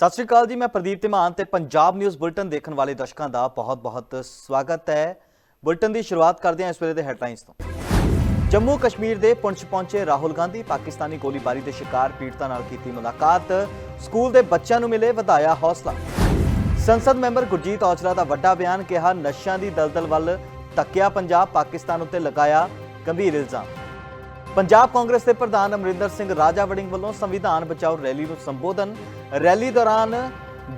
ਸਤਿ ਸ਼੍ਰੀ ਅਕਾਲ ਜੀ, ਮੈਂ ਪ੍ਰਦੀਪ ਧੀਮਾਨ ਤੇ ਪੰਜਾਬ ਨਿਊਜ਼ ਬੁਲਟਨ ਦੇਖਣ ਵਾਲੇ ਦਰਸ਼ਕਾਂ ਦਾ ਬਹੁਤ-ਬਹੁਤ ਸਵਾਗਤ ਹੈ। ਬੁਲਟਨ ਦੀ ਸ਼ੁਰੂਆਤ ਕਰਦੇ ਹਾਂ ਇਸ ਵੇਲੇ ਦੇ ਹੈਡਲਾਈਨਸ ਤੋਂ। ਜੰਮੂ ਕਸ਼ਮੀਰ ਦੇ ਪੁੰਛ ਪਹੁੰਚੇ ਰਾਹੁਲ ਗਾਂਧੀ, ਪਾਕਿਸਤਾਨੀ ਗੋਲੀਬਾਰੀ ਦੇ ਸ਼ਿਕਾਰ ਪੀੜਤਾਂ ਨਾਲ ਕੀਤੀ ਮੁਲਾਕਾਤ। ਸਕੂਲ ਦੇ ਬੱਚਿਆਂ ਨੂੰ ਮਿਲੇ ਵਧਾਇਆ ਹੌਸਲਾ। ਸੰਸਦ ਮੈਂਬਰ ਗੁਰਜੀਤ ਔਜਲਾ ਦਾ ਵੱਡਾ ਬਿਆਨ ਕਿਹਾ, ਨਸ਼ਿਆਂ ਦੀ ਦਲਦਲ ਵੱਲ ਤੱਕਿਆ ਪੰਜਾਬ, ਪਾਕਿਸਤਾਨ ਉੱਤੇ ਲਗਾਇਆ ਗੰਭੀਰ ਇਲਜ਼ਾਮ। ਪੰਜਾਬ ਕਾਂਗਰਸ ਦੇ ਪ੍ਰਧਾਨ ਅਮਰਿੰਦਰ ਸਿੰਘ ਰਾਜਾ ਵੜਿੰਗ ਵੱਲੋਂ ਸੰਵਿਧਾਨ ਬਚਾਓ ਰੈਲੀ ਨੂੰ ਸੰਬੋਧਨ। ਰੈਲੀ ਦੌਰਾਨ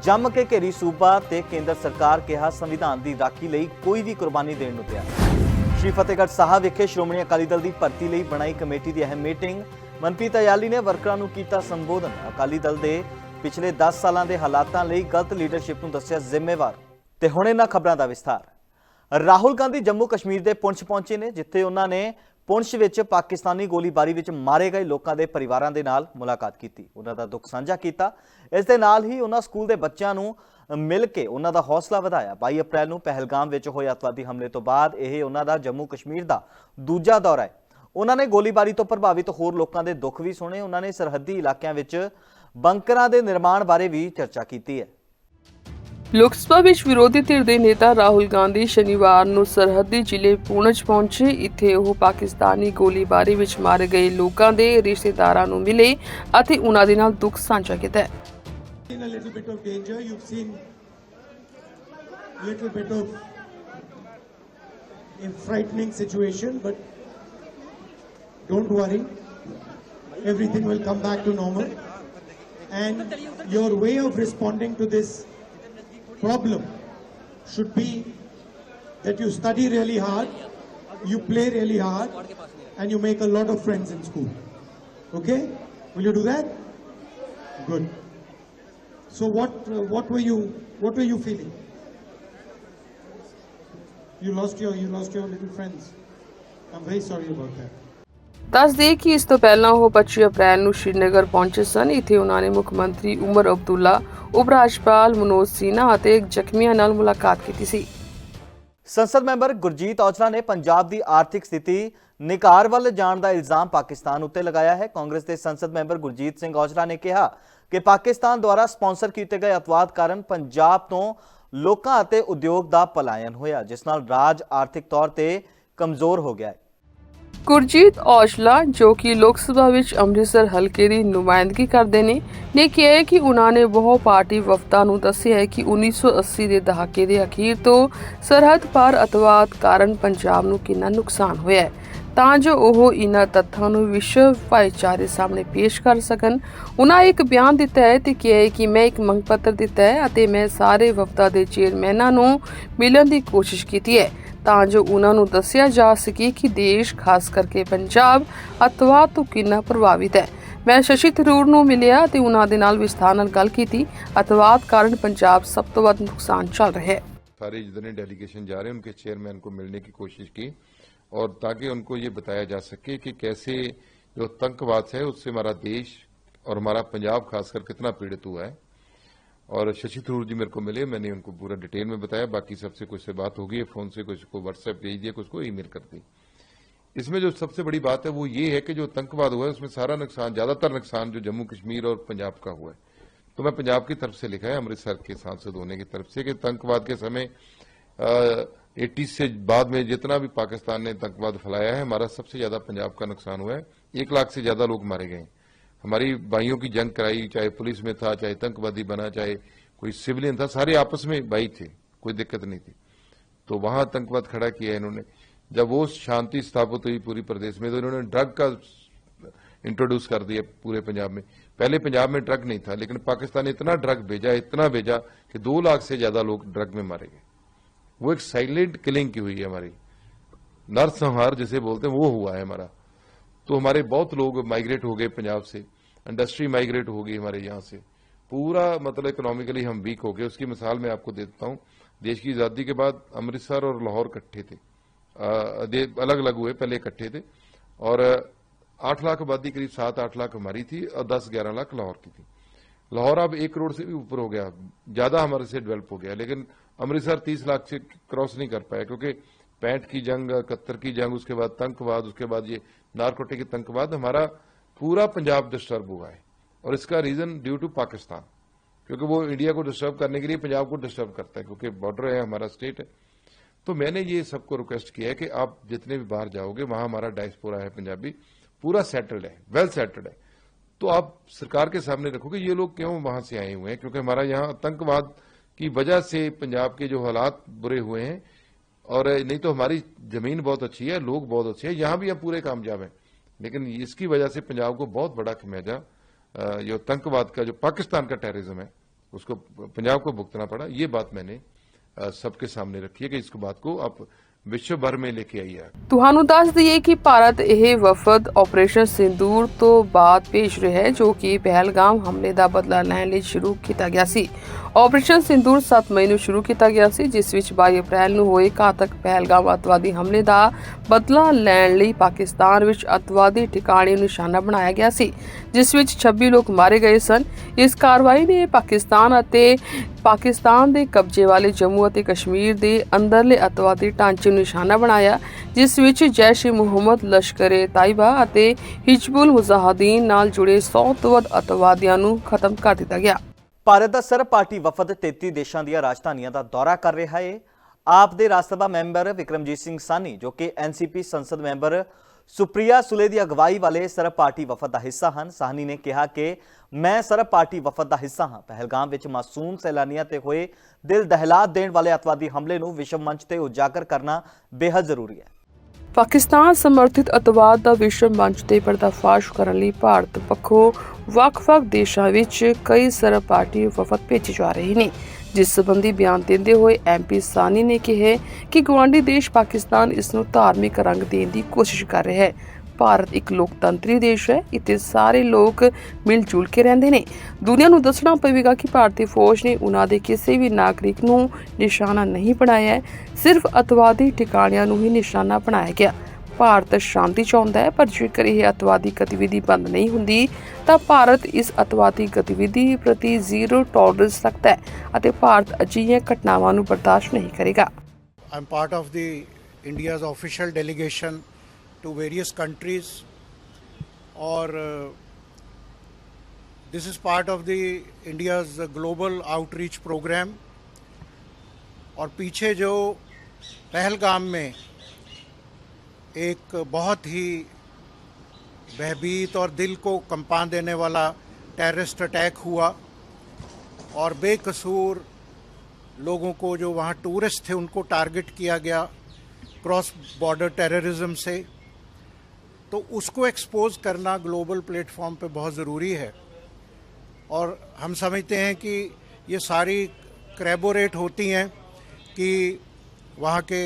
ਜੰਮ ਕੇ ਘੇਰੀ ਸੂਬਾ ਤੇ ਕੇਂਦਰ ਸਰਕਾਰ ਕਿਹਾ ਸੰਵਿਧਾਨ ਦੀ ਰਾਖੀ ਲਈ ਕੋਈ ਵੀ ਕੁਰਬਾਨੀ ਦੇਣ ਨੂੰ ਤਿਆਰ। ਸ਼੍ਰੀ ਫਤਿਹਗੜ੍ਹ ਸਾਹਿਬ ਵਿਖੇ ਸ਼੍ਰੋਮਣੀ ਅਕਾਲੀ ਦਲ ਦੀ ਭਰਤੀ ਲਈ ਬਣਾਈ ਕਮੇਟੀ ਦੀ ਅਹਿਮ ਮੀਟਿੰਗ। ਮਨਪ੍ਰੀਤ ਅਯਾਲੀ ਨੇ ਵਰਕਰਾਂ ਨੂੰ ਕੀਤਾ ਸੰਬੋਧਨ। ਅਕਾਲੀ ਦਲ ਦੇ ਪਿਛਲੇ 10 ਸਾਲਾਂ ਦੇ ਹਾਲਾਤਾਂ ਲਈ ਗਲਤ ਲੀਡਰਸ਼ਿਪ ਨੂੰ ਦੱਸਿਆ ਜ਼ਿੰਮੇਵਾਰ। ਤੇ ਹੁਣ ਇਹਨਾਂ ਖਬਰਾਂ ਦਾ ਵਿਸਥਾਰ। ਰਾਹੁਲ ਗਾਂਧੀ ਜੰਮੂ ਕਸ਼ਮੀਰ ਦੇ ਪੁੰਛ ਪਹੁੰਚੇ ਨੇ, ਜਿੱਥੇ ਉਹਨਾਂ ਨੇ ਪੁੰਛ ਵਿੱਚ ਪਾਕਿਸਤਾਨੀ ਗੋਲੀਬਾਰੀ ਵਿੱਚ ਮਾਰੇ ਗਏ ਲੋਕਾਂ ਦੇ ਪਰਿਵਾਰਾਂ ਦੇ ਨਾਲ ਮੁਲਾਕਾਤ ਕੀਤੀ। ਉਹਨਾਂ ਦਾ ਦੁੱਖ ਸਾਂਝਾ ਕੀਤਾ। ਇਸ ਦੇ ਨਾਲ ਹੀ ਉਹਨਾਂ ਸਕੂਲ ਦੇ ਬੱਚਿਆਂ ਨੂੰ ਮਿਲ ਕੇ ਉਹਨਾਂ ਦਾ ਹੌਸਲਾ ਵਧਾਇਆ। 22 ਅਪ੍ਰੈਲ ਨੂੰ ਪਹਿਲਗਾਮ ਵਿੱਚ ਹੋਏ ਅਤਵਾਦੀ ਹਮਲੇ ਤੋਂ ਬਾਅਦ ਇਹ ਉਹਨਾਂ ਦਾ ਜੰਮੂ ਕਸ਼ਮੀਰ ਦਾ ਦੂਜਾ ਦੌਰਾ ਹੈ। ਉਹਨਾਂ ਨੇ ਗੋਲੀਬਾਰੀ ਤੋਂ ਪ੍ਰਭਾਵਿਤ ਹੋਰ ਲੋਕਾਂ ਦੇ ਦੁੱਖ ਵੀ ਸੁਣੇ। ਉਹਨਾਂ ਨੇ ਸਰਹੱਦੀ ਇਲਾਕਿਆਂ ਵਿੱਚ ਬੰਕਰਾਂ ਦੇ ਨਿਰਮਾਣ ਬਾਰੇ ਵੀ ਚਰਚਾ ਕੀਤੀ ਹੈ। ਲੋਕ ਸਭਾ ਵਿੱਚ ਵਿਰੋਧੀ ਧਿਰ ਦੇ ਨੇਤਾ ਰਾਹੁਲ ਗਾਂਧੀ ਸ਼ਨੀਵਾਰ ਨੂੰ ਸਰਹੱਦੀ ਜ਼ਿਲ੍ਹੇ ਪੂੰਛ ਪਹੁੰਚੇ ਇੱਥੇ ਉਹ ਪਾਕਿਸਤਾਨੀ ਗੋਲੀਬਾਰੀ ਵਿੱਚ ਮਾਰੇ ਗਏ ਲੋਕਾਂ ਦੇ ਰਿਸ਼ਤੇਦਾਰਾਂ ਨੂੰ ਮਿਲੇ ਅਤੇ ਉਹਨਾਂ ਦੇ ਨਾਲ ਦੁੱਖ ਸਾਂਝਾ ਕੀਤਾ in a little bit of danger. You've seen little bit of a frightening situation, but don't worry. Everything will come back to normal. And your way of responding to this problem should be that you study really hard, you play really hard, and you make a lot of friends in school. Okay? Will you do that? Good. So what uh, what were you what were you feeling? You lost your you lost your little friends. I'm very sorry about that. ਦੱਸ ਦੇ ਕਿ ਇਸ ਤੋਂ ਪਹਿਲਾਂ ਉਹ 25 ਅਪ੍ਰੈਲ ਨੂੰ ਸ਼੍ਰੀਨਗਰ ਪਹੁੰਚੇ ਸਨ। ਇੱਥੇ ਉਹਨਾਂ ਨੇ ਮੁੱਖ ਮੰਤਰੀ ਉਮਰ ਅਬਦੁੱਲਾ, ਉਪ ਰਾਜਪਾਲ ਮਨੋਜ ਸਿਨਹਾ ਅਤੇ ਜ਼ਖਮੀਆਂ ਨਾਲ ਮੁਲਾਕਾਤ ਕੀਤੀ ਸੀ। ਸੰਸਦ ਮੈਂਬਰ ਗੁਰਜੀਤ ਔਜਲਾ ਨੇ ਪੰਜਾਬ ਦੀ ਆਰਥਿਕ ਸਥਿਤੀ ਨਿਕਾਰ ਵੱਲ ਜਾਣ ਦਾ ਇਲਜ਼ਾਮ ਪਾਕਿਸਤਾਨ ਉੱਤੇ ਲਗਾਇਆ ਹੈ। ਕਾਂਗਰਸ ਦੇ ਸੰਸਦ ਮੈਂਬਰ ਗੁਰਜੀਤ ਸਿੰਘ ਔਜਲਾ ਨੇ ਕਿਹਾ ਕਿ ਪਾਕਿਸਤਾਨ ਦੁਆਰਾ ਸਪਾਂਸਰ ਕੀਤੇ ਗਏ ਅਤਵਾਦ ਕਾਰਨ ਪੰਜਾਬ ਤੋਂ ਲੋਕਾਂ ਅਤੇ ਉਦਯੋਗ ਦਾ ਪਲਾਇਨ ਹੋਇਆ, ਜਿਸ ਨਾਲ ਰਾਜ ਆਰਥਿਕ ਤੌਰ ਤੇ ਕਮਜ਼ੋਰ ਹੋ ਗਿਆ ਹੈ। ਗੁਰਜੀਤ ਔਜਲਾ, ਜੋ ਕਿ ਲੋਕ ਸਭਾ ਵਿੱਚ ਅੰਮ੍ਰਿਤਸਰ ਹਲਕੇ ਦੀ ਨੁਮਾਇੰਦਗੀ ਕਰਦੇ ਨੇ ਨੇ ਕਿਹਾ ਕਿ ਉਹਨਾਂ ਨੇ ਬਹੁ ਪਾਰਟੀ ਵਫਦਾਂ ਨੂੰ ਦੱਸਿਆ ਹੈ ਕਿ 1980 ਦੇ ਦਹਾਕੇ ਦੇ ਅਖੀਰ ਤੋਂ ਸਰਹੱਦ ਪਾਰ ਅਤਵਾਦ ਕਾਰਨ ਪੰਜਾਬ ਨੂੰ ਕਿੰਨਾ ਨੁਕਸਾਨ ਹੋਇਆ ਹੈ। ਤਾਂ ਜੋ ਉਹ ਇਹਨਾਂ ਤੱਥਾਂ ਨੂੰ ਵਿਸ਼ਵ ਭਾਈਚਾਰੇ ਸਾਹਮਣੇ ਪੇਸ਼ ਕਰ ਸਕਣ। ਉਹਨਾਂ ਇੱਕ ਬਿਆਨ ਦਿੱਤਾ ਹੈ ਤੇ ਕਿਹਾ ਹੈ ਕਿ ਮੈਂ ਇੱਕ ਮੰਗ ਪੱਤਰ ਦਿੱਤਾ ਹੈ ਅਤੇ ਮੈਂ ਸਾਰੇ ਵਫਦਾਂ ਦੇ ਚੇਅਰਮੈਨਾਂ ਨੂੰ ਮਿਲਣ ਦੀ ਕੋਸ਼ਿਸ਼ ਕੀਤੀ ਹੈ। ਤਾਂ ਜੋ ਉਹਨਾਂ ਨੂੰ ਦੱਸਿਆ ਜਾ ਸਕੇ ਕਿ ਦੇਸ਼ ਖਾਸ ਕਰਕੇ ਪੰਜਾਬ ਅਤਵਾਦ ਤੋਂ ਕਿੰਨਾ ਪ੍ਰਭਾਵਿਤ ਹੈ ਮੈਂ ਸ਼ਸ਼ੀ ਥਰੂਰ ਨੂੰ ਮਿਲਿਆ ਤੇ ਉਹਨਾਂ ਦੇ ਨਾਲ ਵਿਸਥਾਰ ਨਾਲ ਗੱਲ ਕੀਤੀ ਅਤਵਾਦ ਕਾਰਨ ਪੰਜਾਬ ਸਭ ਤੋਂ ਵੱਧ ਨੁਕਸਾਨ ਚੱਲ ਰਿਹਾ ਹੈ सारे जितने डेलीगेशन जा रहे हैं उनके चेयरमैन को मिलने की कोशिश की और ताकि उनको ये बताया जा सके कि कैसे जो आतंकवाद है उससे हमारा देश और हमारा पंजाब खासकर कितना पीड़ित हुआ है और शशि थरूर जी मेरे को मिले, मैंने उनको पूरा डिटेल में बताया, बाकी सबसे कुछ से बात होगी फ़ोन से कुछ को व्हाट्सएप भेज दिया, कुछ को ईमेल कर दी। इसमें जो सबसे बड़ी बात है, वो ये है कि जो आतंकवाद हुआ है, उसमें सारा नुकसान, ज़्यादातर नुकसान जो जम्मू कश्मीर और पंजाब का हुआ है। तो मैं पंजाब की तरफ़ से लिखा है, अमृतसर के सांसद होने की तरफ़ से कि आतंकवाद के समय एट्टी से बाद में जितना भी पाकिस्तान ने आतंकवाद फैलाया है, हमारा सबसे ज़्यादा पंजाब का नुकसान हुआ है। एक लाख से ज़्यादा लोग मारे गए हमारी भाइयों की जंग कराई, चाहे पुलिस में था, चाहे आतंकवादी बना, चाहे कोई सिविलियन था, सारे आपस में भाई थे, कोई दिक्कत नहीं थी। तो वहाँ आतंकवाद खड़ा किया इन्होंने। जब वो शांति स्थापित हुई पूरी प्रदेश में तो इन्होंने ड्रग का इंट्रोड्यूस कर दिया पूरे पंजाब में। पहले पंजाब में ड्रग नहीं था, लेकिन पाकिस्तान ने इतना ड्रग भेजा, इतना भेजा कि दो लाख से ज़्यादा लोग ड्रग में मारे गए। वो एक साइलेंट किलिंग की हुई है हमारी। नरसंहार जिसे बोलते हैं, वो हुआ है हमारा। तो हमारे बहुत लोग माइग्रेट हो गए पंजाब से इंडस्ट्री माइग्रेट हो गई हमारे यहाँ से। पूरा मतलब इकोनॉमिकली हम वीक हो गए। उसकी मिसाल मैं आपको दे देता हूँ। देश की आज़ादी के बाद अमृतसर और लाहौर इकट्ठे थे। आ, अलग अलग हुए पहले इकट्ठे थे। और आठ लाख आबादी करीब सात आठ लाख हमारी थी और दस ग्यारह लाख लाहौर की थी। लाहौर अब एक करोड़ से भी ऊपर हो गया। ज़्यादा हमारे से डेवलप हो गया। लेकिन अमृतसर तीस लाख से क्रॉस नहीं कर पाया क्योंकि पैंठ की जंग इकहत्तर की जंग उसके बाद आतंकवाद उसके बाद ये नारकोटिक आतंकवाद हमारा पूरा पंजाब डिस्टर्ब हुआ है। और इसका रीजन ड्यू टू पाकिस्तान। क्योंकि वो इंडिया को डिस्टर्ब करने के लिए पंजाब को डिस्टर्ब करता है, क्योंकि बॉर्डर है, हमारा स्टेट है। तो मैंने ये सबको रिक्वेस्ट किया है कि आप जितने भी बाहर जाओगे, वहाँ हमारा डायस्पोरा है पंजाबी, पूरा सेटल्ड है वेल सेटल्ड है। तो आप सरकार के सामने रखो कि ये लोग क्यों वहाँ से आए हुए हैं? क्योंकि हमारा यहाँ आतंकवाद की वजह से पंजाब के जो हालात बुरे हुए हैं और नहीं तो हमारी जमीन बहुत अच्छी है लोग बहुत अच्छे हैं यहां भी हम पूरे कामयाब हैं लेकिन इसकी वजह से पंजाब को बहुत बड़ा खमेजा अ, जो आतंकवाद का जो पाकिस्तान का टेररिज्म है उसको पंजाब को भुगतना पड़ा ये बात मैंने अ, सबके सामने रखी है कि इसको बात को आप विश्व भर में लेके आइए ਤੁਹਾਨੂੰ ਦੱਸ ਦਈਏ ਕਿ ਭਾਰਤ ਇਹ ਵਫਦ ਆਪਰੇਸ਼ਨ ਸਿੰਦੂਰ ਤੋਂ ਬਾਅਦ ਭੇਜ ਰਿਹਾ ਹੈ ਜੋ ਕਿ ਪਹਿਲਗਾਮ ਹਮਲੇ ਦਾ ਬਦਲਾ ਲੈਣ ਲਈ ਸ਼ੁਰੂ ਕੀਤਾ ਗਿਆ ਸੀ ਆਪਰੇਸ਼ਨ ਸਿੰਦੂਰ 7 ਮਈ ਨੂੰ ਸ਼ੁਰੂ ਕੀਤਾ ਗਿਆ ਸੀ, ਜਿਸ ਵਿੱਚ 22 ਅਪ੍ਰੈਲ ਨੂੰ ਹੋਏ ਘਾਤਕ ਪਹਿਲਗਾਮ ਅਤਵਾਦੀ ਹਮਲੇ ਦਾ ਬਦਲਾ ਲੈਣ ਲਈ ਪਾਕਿਸਤਾਨ ਵਿੱਚ ਅਤਵਾਦੀ ਠਿਕਾਣੇ ਨੂੰ ਨਿਸ਼ਾਨਾ ਬਣਾਇਆ ਗਿਆ ਸੀ, ਜਿਸ ਵਿੱਚ 26 ਲੋਕ ਮਾਰੇ ਗਏ ਸਨ। ਇਸ ਕਾਰਵਾਈ ਨੇ ਪਾਕਿਸਤਾਨ ਅਤੇ ਪਾਕਿਸਤਾਨ ਦੇ ਕਬਜ਼ੇ ਵਾਲੇ ਜੰਮੂ ਅਤੇ ਕਸ਼ਮੀਰ ਦੇ ਅੰਦਰਲੇ ਅਤਵਾਦੀ ਢਾਂਚੇ ਨੂੰ ਨਿਸ਼ਾਨਾ ਬਣਾਇਆ, ਜਿਸ ਵਿੱਚ ਜੈਸ਼ ਏ ਮੁਹੰਮਦ ਲਸ਼ਕਰ-ਏ ਤਾਇਬਾ ਅਤੇ ਹਿਜਬੁਲ ਮੁਜ਼ਾਹਦੀਨ ਨਾਲ ਜੁੜੇ 100 ਤੋਂ ਵੱਧ ਅਤਵਾਦੀਆਂ ਨੂੰ ਖਤਮ ਕਰ ਦਿੱਤਾ ਗਿਆ। ਭਾਰਤ ਦਾ ਸਰਬ ਪਾਰਟੀ ਵਫਦ 33 ਦੇਸ਼ਾਂ ਦੀਆਂ ਰਾਜਧਾਨੀਆਂ ਦਾ ਦੌਰਾ ਕਰ ਰਿਹਾ ਹੈ ਆਪ ਦੇ ਰਾਜ ਸਭਾ ਮੈਂਬਰ ਵਿਕਰਮਜੀਤ ਸਿੰਘ ਸਾਨੀ ਜੋ ਕਿ ਐਨਸੀਪੀ ਸੰਸਦ ਮੈਂਬਰ ਸੁਪ੍ਰਿਆ ਸੁਲੇ ਦੀ ਅਗਵਾਈ ਵਾਲੇ ਸਰਬ ਪਾਰਟੀ ਵਫਦ ਦਾ ਹਿੱਸਾ ਹਨ। ਸਾਹਨੀ ਨੇ ਕਿਹਾ ਕਿ ਮੈਂ ਸਰਬ ਪਾਰਟੀ ਵਫਦ ਦਾ ਹਿੱਸਾ ਹਾਂ। ਪਹਿਲਗਾਮ ਵਿੱਚ ਮਾਸੂਮ ਸੈਲਾਨੀਆਂ ਤੇ ਹੋਏ ਦਿਲ ਦਹਿਲਾ ਦੇਣ ਵਾਲੇ ਅਤਵਾਦੀ ਹਮਲੇ ਨੂੰ ਵਿਸ਼ਵ ਮੰਚ ਤੇ ਉਜਾਗਰ ਕਰਨਾ ਬੇहद ਜ਼ਰੂਰੀ ਹੈ। ਪਾਕਿਸਤਾਨ ਸਮਰਥਿਤ ਅਤਵਾਦ ਦਾ ਵਿਸ਼ਵ ਮੰਚ ਤੇ ਪਰਦਾਫਾਸ਼ ਕਰਨ ਲਈ ਭਾਰਤ ਪੱਖੋਂ ਵੱਖ-ਵੱਖ ਦੇਸ਼ਾਂ ਵਿੱਚ ਕਈ ਸਰਬ ਪਾਰਟੀ ਵਫਦ ਭੇਜੇ ਜਾ ਰਹੇ ਨੇ, ਜਿਸ ਸਬੰਧੀ ਬਿਆਨ ਦਿੰਦੇ ਹੋਏ ਐਮਪੀ ਸਾਨੀ ਨੇ ਕਿਹਾ ਕਿ ਗਵਾਂਢੀ ਦੇਸ਼ ਪਾਕਿਸਤਾਨ ਇਸ ਨੂੰ ਧਾਰਮਿਕ ਰੰਗ ਦੇਣ ਦੀ ਕੋਸ਼ਿਸ਼ ਕਰ ਰਿਹਾ ਹੈ। ਭਾਰਤ ਇੱਕ ਲੋਕਤੰਤਰੀ ਦੇਸ਼ ਹੈ, ਇੱਥੇ ਸਾਰੇ ਲੋਕ ਮਿਲ ਜੁਲ ਕੇ ਰਹਿੰਦੇ ਨੇ। ਦੁਨੀਆ ਨੂੰ ਦੱਸਣਾ ਪਵੇਗਾ ਕਿ ਭਾਰਤੀ ਫੌਜ ਨੇ ਉਹਨਾਂ ਦੇ ਕਿਸੇ ਵੀ ਨਾਗਰਿਕ ਨੂੰ ਨਿਸ਼ਾਨਾ ਨਹੀਂ ਬਣਾਇਆ ਸਿਰਫ ਅਤਵਾਦੀ ਠਿਕਾਣਿਆਂ ਨੂੰ ਹੀ ਨਿਸ਼ਾਨਾ ਬਣਾਇਆ ਗਿਆ। ਭਾਰਤ ਸ਼ਾਂਤੀ ਚਾਹੁੰਦਾ ਹੈ, ਪਰ ਜੇਕਰ ਇਹ ਅਤਵਾਦੀ ਗਤੀਵਿਧੀ ਬੰਦ ਨਹੀਂ ਹੁੰਦੀ, ਤਾਂ ਭਾਰਤ ਇਸ ਅਤਵਾਦੀ ਗਤੀਵਿਧੀ ਪ੍ਰਤੀ ਜ਼ੀਰੋ ਟੋਲਰੈਂਸ ਰੱਖਦਾ ਹੈ ਅਤੇ ਭਾਰਤ ਅਜਿਹੀਆਂ ਘਟਨਾਵਾਂ ਨੂੰ ਬਰਦਾਸ਼ਤ ਨਹੀਂ ਕਰੇਗਾ। I'm part of the India's official delegation various countries, or uh, this is part of the India's global outreach program. और पीछे जो पहलगाम में एक बहुत ही भयभीत और दिल को कंपा देने वाला टेररिस्ट अटैक हुआ और बेकसूर लोगों को जो वहाँ टूरिस्ट थे उनको टारगेट किया गया क्रॉस बॉर्डर टेररिज्म से तो उसको एक्सपोज करना ग्लोबल प्लेटफॉर्म पे बहुत ज़रूरी है। और हम समझते हैं कि ये सारी क्रेबोरेट होती हैं कि वहाँ के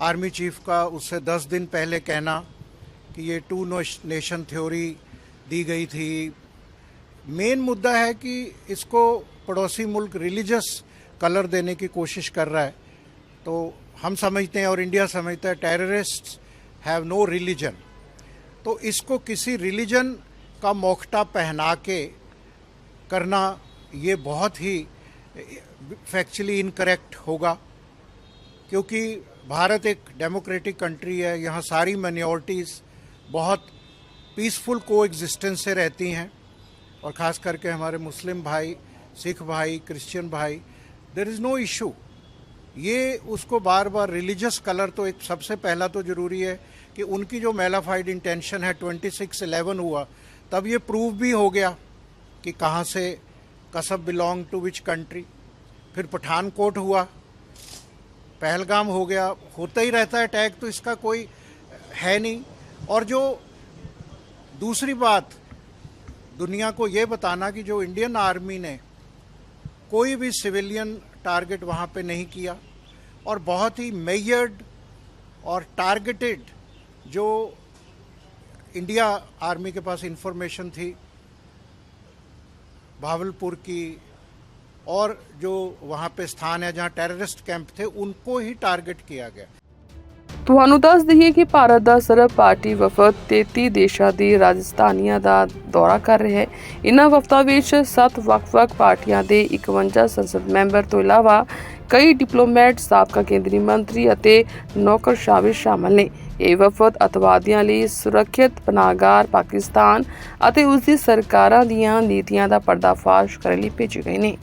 आर्मी चीफ का उससे दस दिन पहले कहना कि ये टू नेशन थ्योरी दी गई थी। मेन मुद्दा है कि इसको पड़ोसी मुल्क रिलीजस कलर देने की कोशिश कर रहा है। तो हम समझते हैं और इंडिया समझता है टेररिस्ट हैव नो रिलीजन तो इसको किसी रिलीजन का मोखटा पहना के करना ये बहुत ही फैक्चुअली इनकरेक्ट होगा, क्योंकि भारत एक डेमोक्रेटिक कंट्री है, यहाँ सारी माइनॉरिटीज़ बहुत पीसफुल को एग्जिस्टेंस से रहती हैं, और ख़ास करके हमारे मुस्लिम भाई, सिख भाई क्रिश्चियन भाई देर इज़ नो इशू ये उसको बार बार रिलीजियस कलर तो एक सबसे पहला तो ज़रूरी है कि उनकी जो मेलाफाइड इंटेंशन है ट्वेंटी सिक्स एलेवन हुआ, तब ये प्रूव भी हो गया कि कहाँ से कसब बिलोंग टू विच कंट्री फिर पठानकोट हुआ, पहलगाम हो गया, होता ही रहता है अटैक तो इसका कोई है नहीं। और जो दूसरी बात, दुनिया को ये बताना कि जो इंडियन आर्मी ने कोई भी सिविलियन टारगेट वहाँ पे नहीं किया, और बहुत ही मेयर्ड और टारगेटेड जो इंडिया आर्मी के पास इंफॉर्मेशन थी भावलपुर की और जो वहाँ पे स्थान है जहाँ टेररिस्ट कैंप थे उनको ही टारगेट किया गया ਤੁਹਾਨੂੰ ਦੱਸ ਦਈਏ ਕਿ ਭਾਰਤ ਦਾ ਸਰਬ ਪਾਰਟੀ ਵਫਦ 33 ਦੇਸ਼ਾਂ ਦੀ ਰਾਜਧਾਨੀਆਂ ਦਾ ਦੌਰਾ ਕਰ ਰਿਹਾ ਹੈ ਇਨ੍ਹਾਂ ਵਫਦਾਂ ਵਿੱਚ 7 ਵੱਖ-ਵੱਖ ਪਾਰਟੀਆਂ ਦੇ 51 ਸੰਸਦ ਮੈਂਬਰ ਤੋਂ ਇਲਾਵਾ ਕਈ ਡਿਪਲੋਮੈਟ ਸਾਬਕਾ ਕੇਂਦਰੀ ਮੰਤਰੀ ਅਤੇ ਨੌਕਰਸ਼ਾਹ ਵੀ ਸ਼ਾਮਲ ਨੇ ਇਹ ਵਫਦ ਅਤਵਾਦੀਆਂ ਲਈ ਸੁਰੱਖਿਅਤ ਪਨਾਹਗਾਰ ਪਾਕਿਸਤਾਨ ਅਤੇ ਉਸ ਦੀ ਸਰਕਾਰਾਂ ਦੀਆਂ ਨੀਤੀਆਂ ਦਾ ਪਰਦਾਫਾਸ਼ ਕਰਨ ਲਈ ਭੇਜੇ ਗਏ ਨੇ।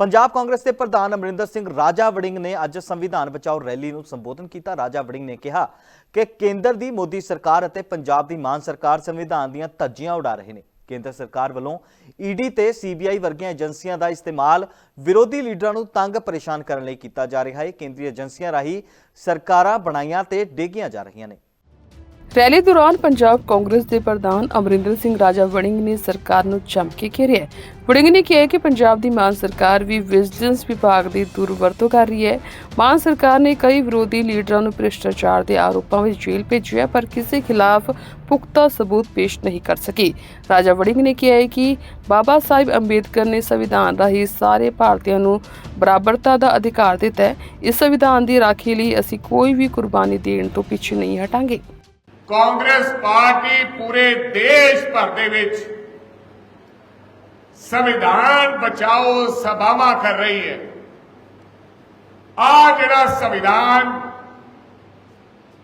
ਪੰਜਾਬ ਕਾਂਗਰਸ ਦੇ ਪ੍ਰਧਾਨ ਅਮਰਿੰਦਰ ਸਿੰਘ ਰਾਜਾ ਵੜਿੰਗ ਨੇ ਅੱਜ ਸੰਵਿਧਾਨ ਬਚਾਓ ਰੈਲੀ ਨੂੰ ਸੰਬੋਧਨ ਕੀਤਾ। ਰਾਜਾ ਵੜਿੰਗ ਨੇ ਕਿਹਾ ਕਿ ਕੇਂਦਰ ਦੀ ਮੋਦੀ ਸਰਕਾਰ ਅਤੇ ਪੰਜਾਬ ਦੀ ਮਾਨ ਸਰਕਾਰ ਸੰਵਿਧਾਨ ਦੀਆਂ ਧੱਜੀਆਂ ਉਡਾ ਰਹੇ ਨੇ। ਕੇਂਦਰ ਸਰਕਾਰ ਵੱਲੋਂ ਈਡੀ ਤੇ ਸੀਬੀਆਈ ਵਰਗੀਆਂ ਏਜੰਸੀਆਂ ਦਾ ਇਸਤੇਮਾਲ ਵਿਰੋਧੀ ਲੀਡਰਾਂ ਨੂੰ ਤੰਗ ਪਰੇਸ਼ਾਨ ਕਰਨ ਲਈ ਕੀਤਾ ਜਾ ਰਿਹਾ ਹੈ। ਕੇਂਦਰੀ ਏਜੰਸੀਆਂ ਰਾਹੀਂ ਸਰਕਾਰਾਂ ਬਣਾਈਆਂ ਤੇ ਡੇਗੀਆਂ ਜਾ ਰਹੀਆਂ ਨੇ। ਰੈਲੀ ਦੌਰਾਨ ਪੰਜਾਬ ਕਾਂਗਰਸ ਦੇ ਪ੍ਰਧਾਨ ਅਮਰਿੰਦਰ ਸਿੰਘ ਰਾਜਾ ਵੜਿੰਗ ਨੇ ਸਰਕਾਰ ਨੂੰ ਚਮਕੇ ਘੇਰਿਆ ਵੜਿੰਗ ਨੇ ਕਿਹਾ ਕਿ ਪੰਜਾਬ ਦੀ ਮਾਨ ਸਰਕਾਰ ਵੀ ਵਿਜੀਲੈਂਸ ਵਿਭਾਗ ਦੀ ਦੁਰਵਰਤੋਂ ਕਰ ਰਹੀ ਹੈ। ਮਾਨ ਸਰਕਾਰ ਨੇ ਕਈ ਵਿਰੋਧੀ ਲੀਡਰਾਂ ਨੂੰ ਭ੍ਰਿਸ਼ਟਾਚਾਰ ਦੇ ਆਰੋਪਾਂ ਵਿੱਚ ਜੇਲ੍ਹ ਭੇਜਿਆ ਪਰ ਕਿਸੇ ਖਿਲਾਫ ਪੁਖਤਾ ਸਬੂਤ ਪੇਸ਼ ਨਹੀਂ ਕਰ ਸਕੀ। ਰਾਜਾ ਵੜਿੰਗ ਨੇ ਕਿਹਾ ਹੈ ਕਿ ਬਾਬਾ ਸਾਹਿਬ ਅੰਬੇਦਕਰ ਨੇ ਸੰਵਿਧਾਨ ਰਾਹੀਂ ਸਾਰੇ ਭਾਰਤੀਆਂ ਨੂੰ ਬਰਾਬਰਤਾ ਦਾ ਅਧਿਕਾਰ ਦਿੱਤਾ ਹੈ। ਇਸ ਸੰਵਿਧਾਨ ਦੀ ਰਾਖੀ ਲਈ ਅਸੀਂ ਕੋਈ ਵੀ ਕੁਰਬਾਨੀ ਦੇਣ ਤੋਂ ਪਿੱਛੇ ਨਹੀਂ ਹਟਾਂਗੇ। ਕਾਂਗਰਸ ਪਾਰਟੀ ਪੂਰੇ ਦੇਸ਼ ਭਰ ਦੇ ਵਿੱਚ ਸੰਵਿਧਾਨ ਬਚਾਓ ਸਭਾਵਾਂ ਕਰ ਰਹੀ ਹੈ। ਆ ਜਿਹੜਾ ਸੰਵਿਧਾਨ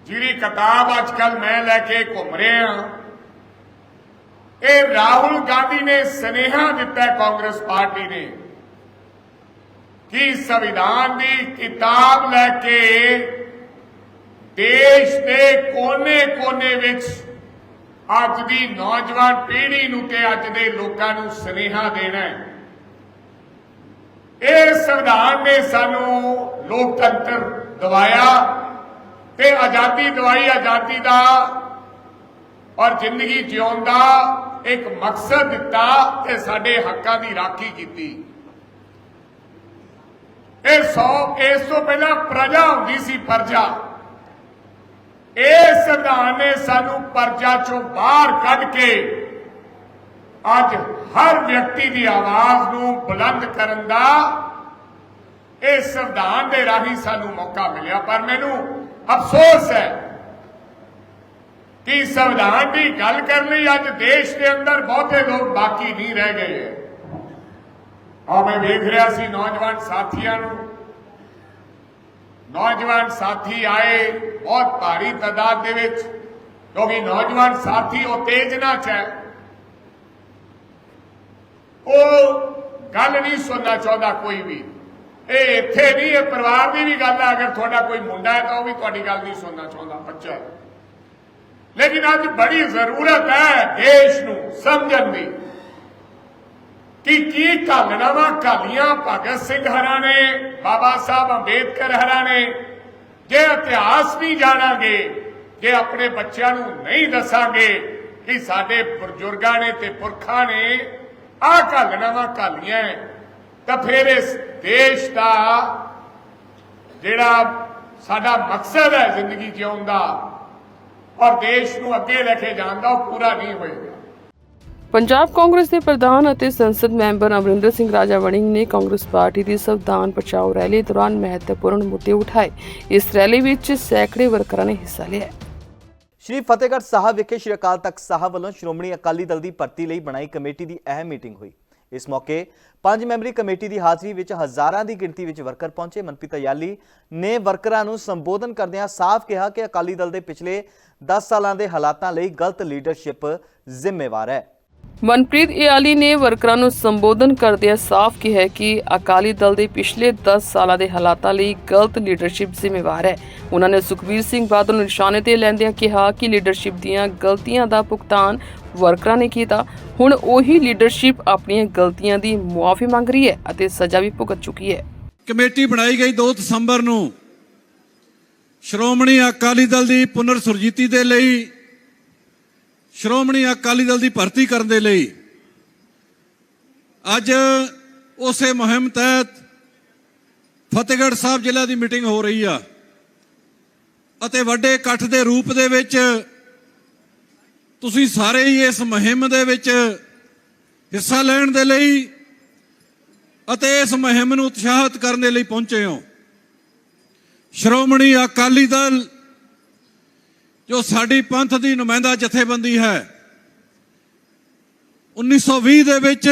ਜਿਹੜੀ ਕਿਤਾਬ ਅੱਜ ਕੱਲ ਮੈਂ ਲੈ ਕੇ ਘੁੰਮ ਰਿਹਾ ਇਹ ਰਾਹੁਲ ਗਾਂਧੀ ਨੇ ਸਨੇਹਾ ਦਿੱਤਾ ਕਾਂਗਰਸ ਪਾਰਟੀ ਨੇ ਕਿ ਸੰਵਿਧਾਨ ਦੀ ਕਿਤਾਬ ਲੈ ਕੇ ਦੇਸ਼ ਦੇ ਕੋਨੇ-ਕੋਨੇ ਵਿੱਚ ਅੱਜ ਦੀ ਨੌਜਵਾਨ ਪੀੜ੍ਹੀ ਨੂੰ ਤੇ ਅੱਜ ਦੇ ਲੋਕਾਂ ਨੂੰ ਸੁਨੇਹਾ ਦੇਣਾ ਹੈ। ਇਹ ਸੰਵਿਧਾਨ ਨੇ ਸਾਨੂੰ ਲੋਕਤੰਤਰ ਦਵਾਇਆ ਤੇ ਆਜ਼ਾਦੀ ਦਵਾਈ, ਆਜ਼ਾਦੀ ਦਾ ਔਰ ਜ਼ਿੰਦਗੀ ਜਿਉਣ ਦਾ ਇੱਕ ਮਕਸਦ ਦਿੱਤਾ ਤੇ ਸਾਡੇ ਹੱਕਾਂ ਦੀ ਰਾਖੀ ਕੀਤੀ। ਇਹ ਸੌ, ਇਸ ਤੋਂ ਪਹਿਲਾਂ ਪ੍ਰਜਾ ਹੁੰਦੀ ਸੀ ਪ੍ਰਜਾ ਇਹ ਸੰਵਿਧਾਨ ਨੇ ਸਾਨੂੰ ਪਰਜਾ ਚੋਂ ਬਾਹਰ ਕੱਢ ਕੇ ਅੱਜ ਹਰ ਵਿਅਕਤੀ ਦੀ ਆਵਾਜ਼ ਨੂੰ ਬੁਲੰਦ ਕਰਨ ਦਾ ਇਹ ਸੰਵਿਧਾਨ ਦੇ ਰਾਹੀਂ ਸਾਨੂੰ ਮੌਕਾ ਮਿਲਿਆ। ਪਰ ਮੈਨੂੰ ਅਫਸੋਸ ਹੈ ਕਿ ਸੰਵਿਧਾਨ ਦੀ ਗੱਲ ਕਰਨ ਲਈ ਅੱਜ ਦੇਸ਼ ਦੇ ਅੰਦਰ ਬਹੁਤੇ ਲੋਕ ਬਾਕੀ ਨਹੀਂ ਰਹਿ ਗਏ। ਹੈ ਆ ਮੈਂ ਵੇਖ ਰਿਹਾ ਸੀ ਨੌਜਵਾਨ ਸਾਥੀਆਂ ਨੂੰ। ਨੌਜਵਾਨ ਸਾਥੀ ਆਏ, ਬਹੁਤ ਭਾਰੀ ਤਾਦਾਦ ਦੇ ਵਿੱਚ, ਕਿਉਂਕਿ ਨੌਜਵਾਨ ਸਾਥੀ ਉਤੇਜਨਾ ਚ ਹੈ। ਉਹ ਗੱਲ ਨਹੀਂ ਸੁਣਨਾ ਚਾਹੁੰਦਾ ਕੋਈ ਵੀ। ਇਹ ਇੱਥੇ ਨਹੀਂ, ਇਹ ਪਰਿਵਾਰ ਦੀ ਵੀ ਗੱਲ ਹੈ, ਅਗਰ ਤੁਹਾਡਾ ਕੋਈ ਮੁੰਡਾ ਹੈ ਤਾਂ ਉਹ ਵੀ ਤੁਹਾਡੀ ਗੱਲ ਨਹੀਂ ਸੁਣਨਾ ਚਾਹੁੰਦਾ, ਬੱਚਾ ਲੇਕਿਨ ਅੱਜ ਬੜੀ ਜ਼ਰੂਰਤ ਹੈ ਦੇਸ਼ ਨੂੰ ਸਮਝਣ ਦੀ। ਕਿ ਕੀ ਘਾਲਣਾਵਾਂ ਘਾਲੀਆਂ ਭਗਤ ਸਿੰਘ ਹਰਾਂ ਨੇ ਬਾਬਾ ਸਾਹਿਬ ਅੰਬੇਦਕਰ ਹਰਾਂ ਨੇ? ਜੇ ਇਤਿਹਾਸ ਨਹੀਂ ਜਾਣਾਂਗੇ ਜੇ ਆਪਣੇ ਬੱਚਿਆਂ ਨੂੰ ਨਹੀਂ ਦੱਸਾਂਗੇ ਕਿ ਸਾਡੇ ਬਜ਼ੁਰਗਾਂ ਨੇ ਤੇ ਪੁਰਖਾਂ ਨੇ ਆਹ ਘਾਲਣਾਵਾਂ ਘਾਲੀਆਂ ਹੈ, ਤਾਂ ਫਿਰ ਇਸ ਦੇਸ਼ ਦਾ ਜਿਹੜਾ ਸਾਡਾ ਮਕਸਦ ਹੈ ਜ਼ਿੰਦਗੀ ਜਿਉਣ ਦਾ ਔਰ ਦੇਸ਼ ਨੂੰ ਅੱਗੇ ਲੈ ਕੇ ਜਾਣ ਦਾ ਉਹ ਪੂਰਾ ਨਹੀਂ ਹੋਏਗਾ। ਪੰਜਾਬ ਕਾਂਗਰਸ ਦੇ ਪ੍ਰਧਾਨ ਅਤੇ ਸੰਸਦ ਮੈਂਬਰ ਅਮਰਿੰਦਰ ਸਿੰਘ ਰਾਜਾ ਵੜਿੰਗ ਨੇ ਕਾਂਗਰਸ ਪਾਰਟੀ ਦੀ ਸੰਵਿਧਾਨ ਬਚਾਓ ਰੈਲੀ ਦੌਰਾਨ ਮਹੱਤਵਪੂਰਨ ਮੁੱਦੇ ਉਠਾਏ। ਇਸ ਰੈਲੀ ਵਿੱਚ ਸੈਂਕੜੇ ਵਰਕਰਾਂ ਨੇ ਹਿੱਸਾ ਲਿਆ। ਸ਼੍ਰੀ ਫਤਿਹਗੜ੍ਹ ਸਾਹਿਬ ਵਿਖੇ ਸ਼੍ਰੀ ਅਕਾਲ ਤਖਤ ਸਾਹਿਬ ਵੱਲੋਂ ਸ਼੍ਰੋਮਣੀ ਅਕਾਲੀ ਦਲ ਦੀ ਭਰਤੀ ਲਈ ਬਣਾਈ ਕਮੇਟੀ ਦੀ ਅਹਿਮ ਮੀਟਿੰਗ ਹੋਈ। ਇਸ ਮੌਕੇ ਪੰਜ ਮੈਂਬਰੀ ਕਮੇਟੀ ਦੀ ਹਾਜ਼ਰੀ ਵਿੱਚ ਹਜ਼ਾਰਾਂ ਦੀ ਗਿਣਤੀ ਵਿੱਚ ਵਰਕਰ ਪਹੁੰਚੇ। ਮਨਪ੍ਰੀਤ ਯਾਲੀ ਨੇ ਵਰਕਰਾਂ ਨੂੰ ਸੰਬੋਧਨ ਕਰਦਿਆਂ ਸਾਫ਼ ਕਿਹਾ ਕਿ ਅਕਾਲੀ ਦਲ ਦੇ ਪਿਛਲੇ 10 ਸਾਲਾਂ ਦੇ ਹਾਲਾਤਾਂ ਲਈ ਗਲਤ ਲੀਡਰਸ਼ਿਪ ਜ਼ਿੰਮੇਵਾਰ ਹੈ। ਮਨਪ੍ਰੀਤ ਇਆਲੀ ਨੇ ਵਰਕਰਾਂ ਨੂੰ ਸੰਬੋਧਨ ਕਰਦਿਆਂ ਸਾਫ਼ ਕਿਹਾ ਕਿ ਅਕਾਲੀ ਦਲ ਦੇ ਪਿਛਲੇ 10 ਸਾਲਾਂ ਦੇ ਹਾਲਾਤਾਂ ਲਈ ਗਲਤ ਲੀਡਰਸ਼ਿਪ ਜ਼ਿੰਮੇਵਾਰ ਹੈ। ਉਹਨਾਂ ਨੇ ਸੁਖਬੀਰ ਸਿੰਘ ਬਾਦਲ ਨੂੰ ਨਿਸ਼ਾਨੇ ਤੇ ਲੈਂਦਿਆਂ ਕਿਹਾ ਕਿ ਲੀਡਰਸ਼ਿਪ ਦੀਆਂ ਗਲਤੀਆਂ ਦਾ ਭੁਗਤਾਨ ਵਰਕਰਾਂ ਨੇ ਕੀਤਾ। ਹੁਣ ਉਹੀ ਲੀਡਰਸ਼ਿਪ ਆਪਣੀਆਂ ਗਲਤੀਆਂ ਦੀ ਮੁਆਫੀ ਮੰਗ ਰਹੀ ਹੈ ਅਤੇ ਸਜ਼ਾ ਵੀ ਭੁਗਤ ਚੁੱਕੀ ਹੈ। ਕਮੇਟੀ ਬਣਾਈ ਗਈ 2 ਦਸੰਬਰ ਨੂੰ ਸ਼੍ਰੋਮਣੀ ਅਕਾਲੀ ਦਲ ਦੀ ਪੁਨਰ ਸੁਰਜੀਤੀ ਦੇ ਲਈ ਸ਼੍ਰੋਮਣੀ ਅਕਾਲੀ ਦਲ ਦੀ ਭਰਤੀ ਕਰਨ ਦੇ ਲਈ ਅੱਜ ਉਸੇ ਮੁਹਿੰਮ ਤਹਿਤ ਫਤਿਹਗੜ੍ਹ ਸਾਹਿਬ ਜ਼ਿਲ੍ਹਾ ਦੀ ਮੀਟਿੰਗ ਹੋ ਰਹੀ ਆ ਅਤੇ ਵੱਡੇ ਇਕੱਠ ਦੇ ਰੂਪ ਦੇ ਵਿੱਚ ਤੁਸੀਂ ਸਾਰੇ ਹੀ ਇਸ ਮੁਹਿੰਮ ਦੇ ਵਿੱਚ ਹਿੱਸਾ ਲੈਣ ਦੇ ਲਈ ਅਤੇ ਇਸ ਮੁਹਿੰਮ ਨੂੰ ਉਤਸ਼ਾਹਿਤ ਕਰਨ ਦੇ ਲਈ ਪਹੁੰਚੇ ਹੋ। ਸ਼੍ਰੋਮਣੀ ਅਕਾਲੀ ਦਲ ਜੋ ਸਾਡੀ ਪੰਥ ਦੀ ਨੁਮਾਇੰਦਾ ਜਥੇਬੰਦੀ ਹੈ 1920 ਦੇ ਵਿੱਚ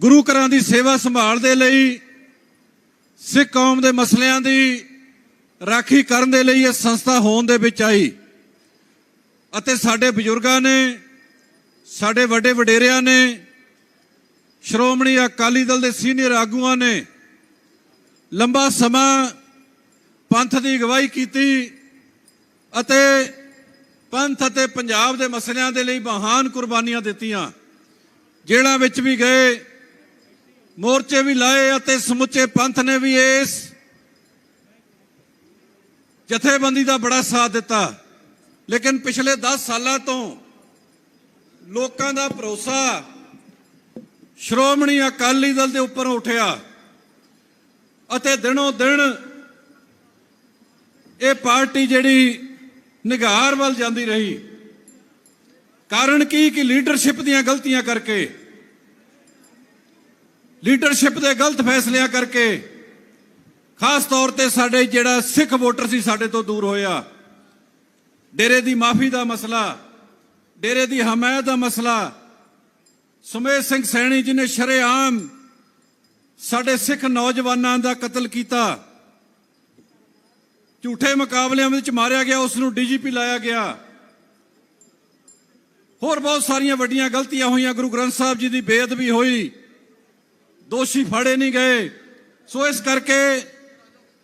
ਗੁਰੂ ਘਰਾਂ ਦੀ ਸੇਵਾ ਸੰਭਾਲ ਦੇ ਲਈ, ਸਿੱਖ ਕੌਮ ਦੇ ਮਸਲਿਆਂ ਦੀ ਰਾਖੀ ਕਰਨ ਦੇ ਲਈ ਇਹ ਸੰਸਥਾ ਹੋਣ ਦੇ ਵਿੱਚ ਆਈ। ਅਤੇ ਸਾਡੇ ਬਜ਼ੁਰਗਾਂ ਨੇ, ਸਾਡੇ ਵੱਡੇ ਵਡੇਰਿਆਂ ਨੇ, ਸ਼੍ਰੋਮਣੀ ਅਕਾਲੀ ਦਲ ਦੇ ਸੀਨੀਅਰ ਆਗੂਆਂ ਨੇ ਲੰਬਾ ਸਮਾਂ ਪੰਥ ਦੀ ਅਗਵਾਈ ਕੀਤੀ। ਅਤੇ ਪੰਥ ਅਤੇ ਪੰਜਾਬ ਦੇ ਮਸਲਿਆਂ ਦੇ ਲਈ ਮਹਾਨ ਕੁਰਬਾਨੀਆਂ ਦਿੱਤੀਆਂ। ਜੇਲ੍ਹਾਂ ਵਿੱਚ ਵੀ ਗਏ, ਮੋਰਚੇ ਵੀ ਲਾਏ ਅਤੇ ਸਮੁੱਚੇ ਪੰਥ ਨੇ ਵੀ ਇਸ ਜਥੇਬੰਦੀ ਦਾ ਬੜਾ ਸਾਥ ਦਿੱਤਾ। ਲੇਕਿਨ ਪਿਛਲੇ 10 ਸਾਲਾਂ ਤੋਂ ਲੋਕਾਂ ਦਾ ਭਰੋਸਾ ਸ਼੍ਰੋਮਣੀ ਅਕਾਲੀ ਦਲ ਦੇ ਉੱਪਰ ਉੱਠਿਆ ਅਤੇ ਦਿਨੋਂ ਦਿਨ ਇਹ ਪਾਰਟੀ ਜਿਹੜੀ ਨਿਗਾਰ ਵੱਲ ਜਾਂਦੀ ਰਹੀ। ਕਾਰਨ ਕੀ ਕਿ ਲੀਡਰਸ਼ਿਪ ਦੀਆਂ ਗਲਤੀਆਂ ਕਰਕੇ? ਲੀਡਰਸ਼ਿਪ ਦੇ ਗਲਤ ਫੈਸਲਿਆਂ ਕਰਕੇ। ਖਾਸ ਤੌਰ ਤੇ ਸਾਡੇ ਜਿਹੜਾ ਸਿੱਖ ਵੋਟਰ ਸੀ ਸਾਡੇ ਤੋਂ ਦੂਰ ਹੋਇਆ। ਡੇਰੇ ਦੀ ਮਾਫੀ ਦਾ ਮਸਲਾ, ਡੇਰੇ ਦੀ ਹਮਾਇਤ ਦਾ ਮਸਲਾ ਸੁਮੇਸ਼ ਸਿੰਘ ਸੈਣੀ ਜੀ ਨੇ ਸ਼ਰੇਆਮ ਸਾਡੇ ਸਿੱਖ ਨੌਜਵਾਨਾਂ ਦਾ ਕਤਲ ਕੀਤਾ। ਝੂਠੇ ਮੁਕਾਬਲਿਆਂ ਵਿੱਚ ਮਾਰਿਆ ਗਿਆ, ਉਸ ਨੂੰ ਡੀਜੀਪੀ ਲਾਇਆ ਗਿਆ। ਹੋਰ ਬਹੁਤ ਸਾਰੀਆਂ ਵੱਡੀਆਂ ਗਲਤੀਆਂ ਹੋਈਆਂ। ਗੁਰੂ ਗ੍ਰੰਥ ਸਾਹਿਬ ਜੀ ਦੀ ਬੇਅਦਬੀ ਹੋਈ। ਦੋਸ਼ੀ ਫੜੇ ਨਹੀਂ ਗਏ। ਸੋ ਇਸ ਕਰਕੇ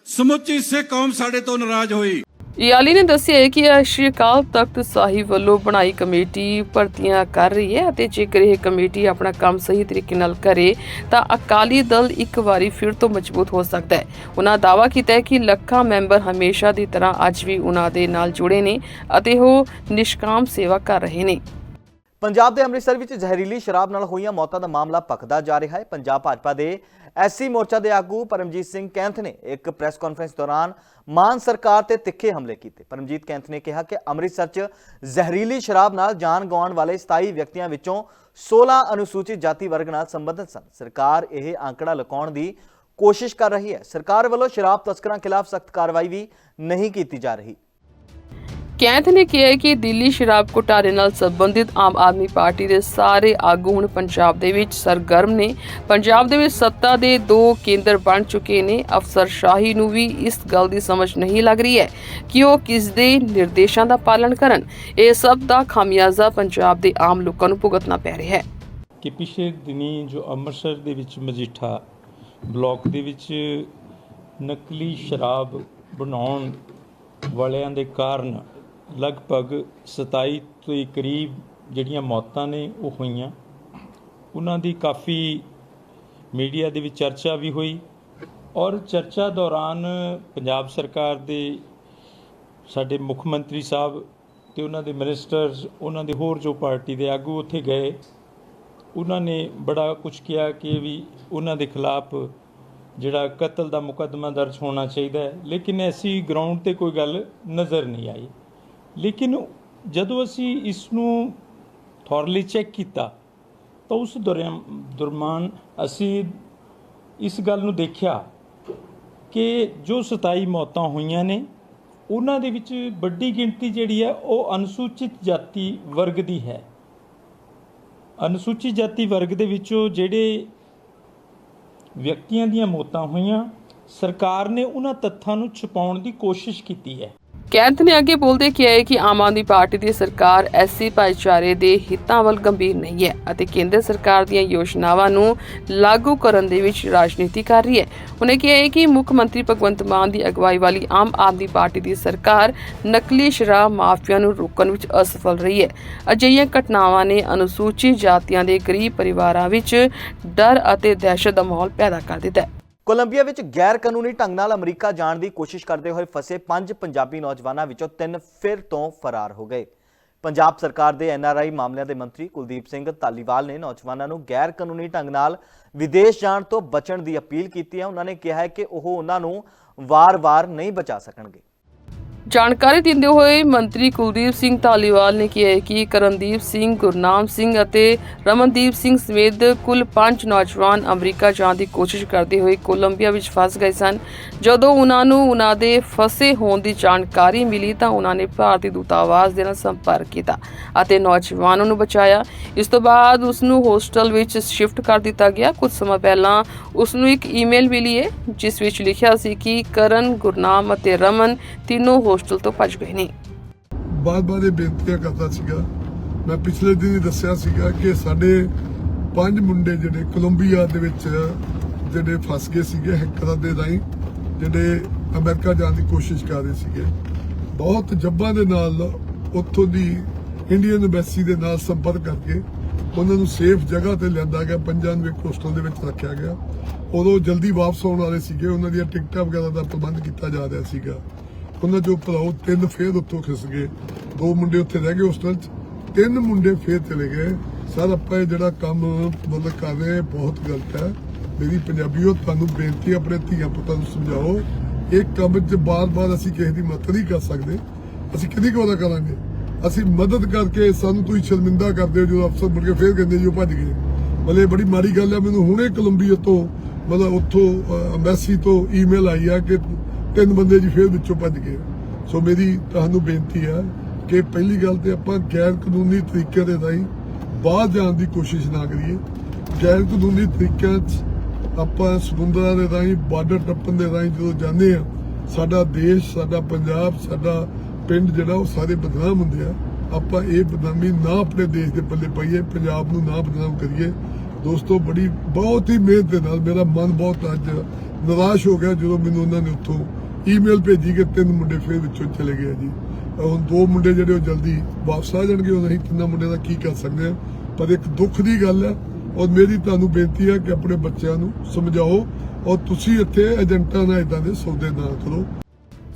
ਸਮੁੱਚੀ ਸਿੱਖ ਕੌਮ ਸਾਡੇ ਤੋਂ ਨਾਰਾਜ਼ ਹੋਈ। ਯਾਲੀ ਨੇ ਦੱਸਿਆ ਕਿ ਸ਼੍ਰੀ ਅਕਾਲ ਤਖਤ ਸਾਹਿਬ ਵੱਲੋਂ ਬਣਾਈ ਕਮੇਟੀ ਭਰਤੀਆਂ ਕਰ ਰਹੀ ਹੈ ਅਤੇ ਜੇਕਰ ਇਹ ਕਮੇਟੀ ਆਪਣਾ ਕੰਮ ਸਹੀ ਤਰੀਕੇ ਨਾਲ ਕਰੇ ਤਾਂ ਅਕਾਲੀ ਦਲ ਇੱਕ ਵਾਰੀ ਫਿਰ ਤੋਂ ਮਜ਼ਬੂਤ ਹੋ ਸਕਦਾ ਹੈ। ਉਹਨਾਂ ਦਾਅਵਾ ਕੀਤਾ ਹੈ ਕਿ ਲੱਖਾਂ ਮੈਂਬਰ ਹਮੇਸ਼ਾ ਦੀ ਤਰ੍ਹਾਂ ਅੱਜ ਵੀ ਉਹਨਾਂ ਦੇ ਨਾਲ ਜੁੜੇ ਨੇ ਅਤੇ ਉਹ ਨਿਸ਼ਕਾਮ ਸੇਵਾ ਕਰ ਰਹੇ ਨੇ। ਪੰਜਾਬ ਦੇ ਅੰਮ੍ਰਿਤਸਰ ਵਿੱਚ ਜ਼ਹਿਰੀਲੀ ਸ਼ਰਾਬ ਨਾਲ ਹੋਈਆਂ ਮੌਤਾਂ ਦਾ ਮਾਮਲਾ ਭਖਦਾ ਜਾ ਰਿਹਾ ਹੈ। ਪੰਜਾਬ ਭਾਜਪਾ ਦੇ ਐਸਸੀ ਮੋਰਚਾ ਦੇ ਆਗੂ ਪਰਮਜੀਤ ਸਿੰਘ ਕੈਂਥ ਨੇ ਇੱਕ ਪ੍ਰੈਸ ਕਾਨਫਰੰਸ ਦੌਰਾਨ ਮਾਨ ਸਰਕਾਰ ਤੇ ਤਿੱਖੇ ਹਮਲੇ ਕੀਤੇ। ਪਰਮਜੀਤ ਕੈਂਥ ਨੇ ਕਿਹਾ ਕਿ ਅੰਮ੍ਰਿਤਸਰ 'ਚ ਜ਼ਹਿਰੀਲੀ ਸ਼ਰਾਬ ਨਾਲ ਜਾਨ ਗਵਾਉਣ ਵਾਲੇ 27 ਵਿਅਕਤੀਆਂ ਵਿੱਚੋਂ 16 ਅਨੁਸੂਚਿਤ ਜਾਤੀ ਵਰਗ ਨਾਲ ਸੰਬੰਧਿਤ ਸਨ। ਸਰਕਾਰ ਇਹ ਅੰਕੜਾ ਲੁਕਾਉਣ ਦੀ ਕੋਸ਼ਿਸ਼ ਕਰ ਰਹੀ ਹੈ। ਸਰਕਾਰ ਵੱਲੋਂ ਸ਼ਰਾਬ ਤਸਕਰਾਂ ਖਿਲਾਫ ਸਖਤ ਕਾਰਵਾਈ ਵੀ ਨਹੀਂ ਕੀਤੀ ਜਾ ਰਹੀ। ਕੈਂਥ ਨੇ ਕਿਹਾ ਕਿ ਦਿੱਲੀ ਸ਼ਰਾਬ ਘੁਟਾਲੇ ਨਾਲ ਸੰਬੰਧਿਤ ਆਮ ਆਦਮੀ ਪਾਰਟੀ ਦੇ ਸਾਰੇ ਆਗੂ ਹੁਣ ਪੰਜਾਬ ਦੇ ਵਿੱਚ ਸਰਗਰਮ ਨੇ। ਪੰਜਾਬ ਦੇ ਵਿੱਚ ਸੱਤਾ ਦੇ ਦੋ ਕੇਂਦਰ ਬਣ ਚੁੱਕੇ ਨੇ। ਅਫਸਰ ਸ਼ਾਹੀ ਨੂੰ ਵੀ ਇਸ ਗੱਲ ਦੀ ਸਮਝ ਨਹੀਂ ਲੱਗ ਰਹੀ ਹੈ ਕਿ ਉਹ ਕਿਸ ਦੇ ਨਿਰਦੇਸ਼ਾਂ ਦਾ ਪਾਲਣ ਕਰਨ। ਇਹ ਸਭ ਦਾ ਖਾਮਿਆਜ਼ਾ ਪੰਜਾਬ ਦੇ ਆਮ ਲੋਕਾਂ ਨੂੰ ਭੁਗਤਣਾ ਪੈ ਰਿਹਾ ਹੈ। ਕਿ ਪਿਛਲੇ ਦਿਨੀ ਜੋ ਅੰਮ੍ਰਿਤਸਰ ਦੇ ਵਿੱਚ ਮਜੀਠਾ ਬਲਾਕ ਦੇ ਵਿੱਚ ਨਕਲੀ ਸ਼ਰਾਬ ਬਣਾਉਣ ਵਾਲਿਆਂ ਦੇ ਕਾਰਨ ਲਗਭਗ 27 ਤੋਂ ਕਰੀਬ ਜਿਹੜੀਆਂ ਮੌਤਾਂ ਨੇ ਉਹ ਹੋਈਆਂ। ਉਹਨਾਂ ਦੀ ਕਾਫੀ ਮੀਡੀਆ ਦੇ ਵਿੱਚ ਚਰਚਾ ਵੀ ਹੋਈ ਔਰ ਚਰਚਾ ਦੌਰਾਨ ਪੰਜਾਬ ਸਰਕਾਰ ਦੇ ਸਾਡੇ ਮੁੱਖ ਮੰਤਰੀ ਸਾਹਿਬ ਤੇ ਉਹਨਾਂ ਦੇ ਮਿਨਿਸਟਰਸ, ਉਹਨਾਂ ਦੇ ਹੋਰ ਜੋ ਪਾਰਟੀ ਦੇ ਆਗੂ ਉੱਥੇ ਗਏ। ਉਹਨਾਂ ਨੇ ਬੜਾ ਕੁਝ ਕਿਹਾ ਕਿ ਵੀ ਉਹਨਾਂ ਦੇ ਖਿਲਾਫ ਜਿਹੜਾ ਕਤਲ ਦਾ ਮੁਕੱਦਮਾ ਦਰਜ ਹੋਣਾ ਚਾਹੀਦਾ ਹੈ। ਲੇਕਿਨ ਐਸੀ ਗਰਾਊਂਡ ਤੇ ਕੋਈ ਗੱਲ ਨਜ਼ਰ ਨਹੀਂ ਆਈ। ਲੇਕਿਨ ਜਦੋਂ ਅਸੀਂ ਇਸ ਨੂੰ ਥੋਰਲੀ ਚੈੱਕ ਕੀਤਾ, ਤਾਂ ਉਸ ਦੌਰਾਨ ਦਰਮਾਨ ਅਸੀਂ ਇਸ ਗੱਲ ਨੂੰ ਦੇਖਿਆ ਕਿ ਜੋ 27 ਮੌਤਾਂ ਹੋਈਆਂ ਨੇ, ਉਹਨਾਂ ਦੇ ਵਿੱਚ ਵੱਡੀ ਗਿਣਤੀ ਜਿਹੜੀ ਹੈ ਉਹ ਅਨੁਸੂਚਿਤ ਜਾਤੀ ਵਰਗ ਦੀ ਹੈ। ਅਨੁਸੂਚਿਤ ਜਾਤੀ ਵਰਗ ਦੇ ਵਿੱਚੋਂ ਜਿਹੜੇ ਵਿਅਕਤੀਆਂ ਦੀਆਂ ਮੌਤਾਂ ਹੋਈਆਂ, ਸਰਕਾਰ ਨੇ ਉਹਨਾਂ ਤੱਥਾਂ ਨੂੰ ਛੁਪਾਉਣ ਦੀ ਕੋਸ਼ਿਸ਼ ਕੀਤੀ ਹੈ। ਕੈਂਥ ਨੇ ਅੱਗੇ ਬੋਲਦੇ ਕਿਹਾ ਹੈ ਕਿ ਆਮ ਆਦਮੀ ਪਾਰਟੀ ਦੀ ਸਰਕਾਰ ਐਸਸੀ ਭਾਈਚਾਰੇ ਦੇ ਹਿੱਤਾਂ ਵੱਲ ਗੰਭੀਰ ਨਹੀਂ ਹੈ ਅਤੇ ਕੇਂਦਰ ਸਰਕਾਰ ਦੀਆਂ ਯੋਜਨਾਵਾਂ ਨੂੰ ਲਾਗੂ ਕਰਨ ਦੇ ਵਿੱਚ ਰਾਜਨੀਤੀ ਕਰ ਰਹੀ ਹੈ। ਉਹਨੇ ਕਿਹਾ ਹੈ ਕਿ ਮੁੱਖ ਮੰਤਰੀ ਭਗਵੰਤ ਮਾਨ ਦੀ ਅਗਵਾਈ ਵਾਲੀ ਆਮ ਆਦਮੀ ਪਾਰਟੀ ਦੀ ਸਰਕਾਰ ਨਕਲੀ ਸ਼ਰਾਬ ਮਾਫੀਆ ਨੂੰ ਰੋਕਣ ਵਿੱਚ ਅਸਫਲ ਰਹੀ ਹੈ। ਅਜਿਹੀਆਂ ਘਟਨਾਵਾਂ ਨੇ ਅਨੁਸੂਚਿਤ ਜਾਤੀਆਂ ਦੇ ਗਰੀਬ ਪਰਿਵਾਰਾਂ ਵਿੱਚ ਡਰ ਅਤੇ ਦਹਿਸ਼ਤ ਦਾ ਮਾਹੌਲ ਪੈਦਾ ਕਰ ਦਿੱਤਾ ਹੈ। ਕੋਲੰਬੀਆ ਵਿੱਚ ਗੈਰ ਕਾਨੂੰਨੀ ਢੰਗ ਨਾਲ ਅਮਰੀਕਾ ਜਾਣ ਦੀ ਕੋਸ਼ਿਸ਼ ਕਰਦੇ ਹੋਏ ਫਸੇ ਪੰਜ ਪੰਜਾਬੀ ਨੌਜਵਾਨਾਂ ਵਿੱਚੋਂ ਤਿੰਨ ਫਿਰ ਤੋਂ ਫਰਾਰ ਹੋ ਗਏ। ਪੰਜਾਬ ਸਰਕਾਰ ਦੇ ਐਨਆਰਆਈ ਮਾਮਲਿਆਂ ਦੇ ਮੰਤਰੀ ਕੁਲਦੀਪ ਸਿੰਘ ਧਾਲੀਵਾਲ ਨੇ ਨੌਜਵਾਨਾਂ ਨੂੰ ਗੈਰ ਕਾਨੂੰਨੀ ਢੰਗ ਨਾਲ ਵਿਦੇਸ਼ ਜਾਣ ਤੋਂ ਬਚਣ ਦੀ ਅਪੀਲ ਕੀਤੀ ਹੈ। ਉਹਨਾਂ ਨੇ ਕਿਹਾ ਹੈ ਕਿ ਉਹ ਉਹਨਾਂ ਨੂੰ ਵਾਰ-ਵਾਰ ਨਹੀਂ ਬਚਾ ਸਕਣਗੇ। ਜਾਣਕਾਰੀ ਦਿੰਦੇ ਹੋਏ ਮੰਤਰੀ ਕੁਲਦੀਪ ਸਿੰਘ ਧਾਲੀਵਾਲ ਨੇ ਕਿਹਾ ਕਿ ਕਰਨਦੀਪ ਸਿੰਘ, ਗੁਰਨਾਮ ਸਿੰਘ ਅਤੇ ਰਮਨਦੀਪ ਸਿੰਘ ਸਮੇਤ ਕੁੱਲ 5 ਨੌਜਵਾਨ ਅਮਰੀਕਾ ਜਾਣ ਦੀ ਕੋਸ਼ਿਸ਼ ਕਰਦੇ ਹੋਏ ਕੋਲੰਬੀਆ ਵਿੱਚ ਫਸ ਗਏ ਸਨ। ਜਦੋਂ ਉਹਨਾਂ ਨੂੰ ਉਹਨਾਂ ਦੇ ਫਸੇ ਹੋਣ ਦੀ ਜਾਣਕਾਰੀ ਮਿਲੀ ਤਾਂ ਉਹਨਾਂ ਨੇ ਭਾਰਤੀ ਦੂਤਾਵਾਸ ਦੇ ਨਾਲ ਸੰਪਰਕ ਕੀਤਾ ਅਤੇ ਨੌਜਵਾਨਾਂ ਨੂੰ ਬਚਾਇਆ। ਇਸ ਤੋਂ ਬਾਅਦ ਉਸ ਨੂੰ ਹੋਸਟਲ ਵਿੱਚ ਸ਼ਿਫਟ ਕਰ ਦਿੱਤਾ ਗਿਆ। ਕੁਝ ਸਮਾਂ ਪਹਿਲਾਂ ਉਸ ਨੂੰ ਇੱਕ ਈਮੇਲ ਮਿਲੀ ਹੈ, ਜਿਸ ਵਿੱਚ ਲਿਖਿਆ ਸੀ ਕਿ ਕਰਨ, ਗੁਰਨਾਮ ਅਤੇ ਰਮਨ ਤਿੰਨੋਂ ਹੋਸਟਲ ਤੋਂ ਭੱਜ ਗਏ ਨੇ। ਬਾਰ-ਬਾਰ ਇਹ ਬੇਨਤੀਆਂ ਕਰਦਾ ਸੀਗਾ। ਮੈਂ ਪਿਛਲੇ ਦਿਨ ਹੀ ਦੱਸਿਆ ਸੀਗਾ ਕਿ ਸਾਡੇ ਪੰਜ ਮੁੰਡੇ ਜਿਹੜੇ ਕੋਲੰਬੀਆ ਦੇ ਵਿੱਚ ਜਿਹੜੇ ਫਸ ਗਏ ਸੀਗੇ ਹੈਕਰਾਂ ਦੇ ਰਾਹੀਂ, ਜਿਹੜੇ ਅਮਰੀਕਾ ਜਾਣ ਦੀ ਕੋਸ਼ਿਸ਼ ਕਰ ਰਹੇ ਸੀਗੇ। ਬਹੁਤ ਜੱਬਾਂ ਦੇ ਨਾਲ ਉੱਥੋਂ ਦੀ ਇੰਡੀਅਨ ਐਮਬੈਸੀ ਦੇ ਨਾਲ ਸੰਪਰਕ ਕਰਕੇ ਉਹਨਾਂ ਨੂੰ ਸੇਫ ਜਗ੍ਹਾ ਤੇ ਲਿਆਂਦਾ ਗਿਆ ਪੰਜਾਂ ਨੂੰ ਇੱਕ ਹੋਸਟਲ ਦੇ ਵਿੱਚ ਰੱਖਿਆ ਗਿਆ। ਉਦੋਂ ਜਲਦੀ ਵਾਪਸ ਆਉਣ ਵਾਲੇ ਸੀਗੇ, ਉਹਨਾਂ ਦੀਆਂ ਟਿਕਟਾਂ ਵਗੈਰਾ ਦਾ ਪ੍ਰਬੰਧ ਕੀਤਾ ਜਾ ਰਿਹਾ ਸੀਗਾ। ਉਹਨਾਂ ਜੋ ਭਰਾਓ ਤਿੰਨ ਫੇਰ ਉੱਥੋਂ ਖਿਸ ਗਏ। ਦੋ ਮੁੰਡੇ ਉੱਥੇ ਰਹਿ ਗਏ ਹੋਸਟਲ 'ਚ, ਤਿੰਨ ਮੁੰਡੇ ਫੇਰ ਚਲੇ ਗਏ। ਸਰ, ਆਪਾਂ ਇਹ ਜਿਹੜਾ ਕੰਮ ਮਤਲਬ ਕਰ ਰਹੇ ਬਹੁਤ ਗਲਤ ਹੈ। ਮੇਰੀ ਪੰਜਾਬੀਓ, ਤੁਹਾਨੂੰ ਬੇਨਤੀ ਆਪਣੇ ਧੀਆਂ ਪੁੱਤਾਂ ਨੂੰ ਸਮਝਾਓ। ਇਹ ਕੰਮ 'ਚ ਬਾਰ-ਬਾਰ ਅਸੀਂ ਕਿਸੇ ਦੀ ਮਦਦ ਨਹੀਂ ਕਰ ਸਕਦੇ। ਅਸੀਂ ਕਿਹਦੀ ਕੋਲ ਕਰਾਂਗੇ? ਅਸੀਂ ਮਦਦ ਕਰਕੇ ਸਾਨੂੰ ਤੁਸੀਂ ਸ਼ਰਮਿੰਦਾ ਕਰਦੇ ਹੋ, ਜਦੋਂ ਅਫਸਰ ਮੁੜ ਕੇ ਫੇਰ ਕਹਿੰਦੇ ਜੀ ਉਹ ਭੱਜ ਗਏ। ਮਤਲਬ ਬੜੀ ਮਾੜੀ ਗੱਲ ਹੈ, ਮੈਨੂੰ ਹੁਣੇ ਕੋਲੰਬੀਆ ਤੋਂ, ਮਤਲਬ ਉੱਥੋਂ ਐਮਬੈਸੀ ਤੋਂ ਈਮੇਲ ਆਈ ਆ ਕਿ ਤਿੰਨ ਬੰਦੇ ਜੀ ਫੇਰ ਵਿੱਚੋਂ ਭੱਜ ਗਏ। ਸੋ ਮੇਰੀ ਤੁਹਾਨੂੰ ਬੇਨਤੀ ਆ ਕਿ ਪਹਿਲੀ ਗੱਲ ਤੇ ਆਪਾਂ ਗੈਰ ਕਾਨੂੰਨੀ ਤਰੀਕੇ ਦੇ ਰਾਹੀਂ ਬਾਹਰ ਜਾਣ ਦੀ ਕੋਸ਼ਿਸ਼ ਨਾ ਕਰੀਏ। ਗੈਰ ਕਾਨੂੰਨੀ ਤਰੀਕਿਆਂ 'ਚ ਆਪਾਂ ਸਮੁੰਦਰਾਂ ਦੇ ਰਾਹੀਂ, ਬਾਰਡਰ ਟੱਪਣ ਦੇ ਰਾਹੀਂ ਜਦੋਂ ਜਾਂਦੇ ਆ ਸਾਡਾ ਦੇਸ਼, ਸਾਡਾ ਪੰਜਾਬ, ਸਾਡਾ ਪਿੰਡ ਜਿਹੜਾ ਉਹ ਸਾਰੇ ਬਦਨਾਮ ਹੁੰਦੇ ਆ। ਆਪਾਂ ਇਹ ਬਦਨਾਮੀ ਨਾ ਆਪਣੇ ਦੇਸ਼ ਦੇ ਪੱਲੇ ਪਾਈਏ, ਪੰਜਾਬ ਨੂੰ ਨਾ ਬਦਨਾਮ ਕਰੀਏ। ਦੋਸਤੋ, ਬੜੀ ਬਹੁਤ ਹੀ ਮਿਹਨਤ ਦੇ ਨਾਲ ਮੇਰਾ ਮਨ ਬਹੁਤ ਅੱਜ ਨਿਰਾਸ਼ ਹੋ ਗਿਆ ਜਦੋਂ ਮੈਨੂੰ ਉਹਨਾਂ ਨੇ ਉੱਥੋਂ ਈਮੇਲ ਭੇਜੀ ਕਿ ਤਿੰਨ ਮੁੰਡੇ ਫੇਰ ਵਿੱਚੋਂ ਚਲੇ ਗਏ ਜੀ। ਹੁਣ ਦੋ ਮੁੰਡੇ ਜਿਹੜੇ ਉਹ ਜਲਦੀ ਵਾਪਸ ਆ ਜਾਣਗੇ ਉਹ ਨਹੀਂ ਤਿੰਨਾਂ ਮੁੰਡਿਆਂ ਦਾ ਕੀ ਕਰ ਸਕਦੇ ਆ ਪਰ ਇੱਕ ਦੁੱਖ ਦੀ ਗੱਲ ਹੈ ਔਰ ਮੇਰੀ ਤੁਹਾਨੂੰ ਬੇਨਤੀ ਹੈ ਕਿ ਆਪਣੇ ਬੱਚਿਆਂ ਨੂੰ ਸਮਝਾਓ, ਔਰ ਤੁਸੀਂ ਇੱਥੇ ਏਜੰਟਾਂ ਨਾਲ ਇਦਾਂ ਦੇ ਸੌਦੇ ਨਾ ਕਰੋ।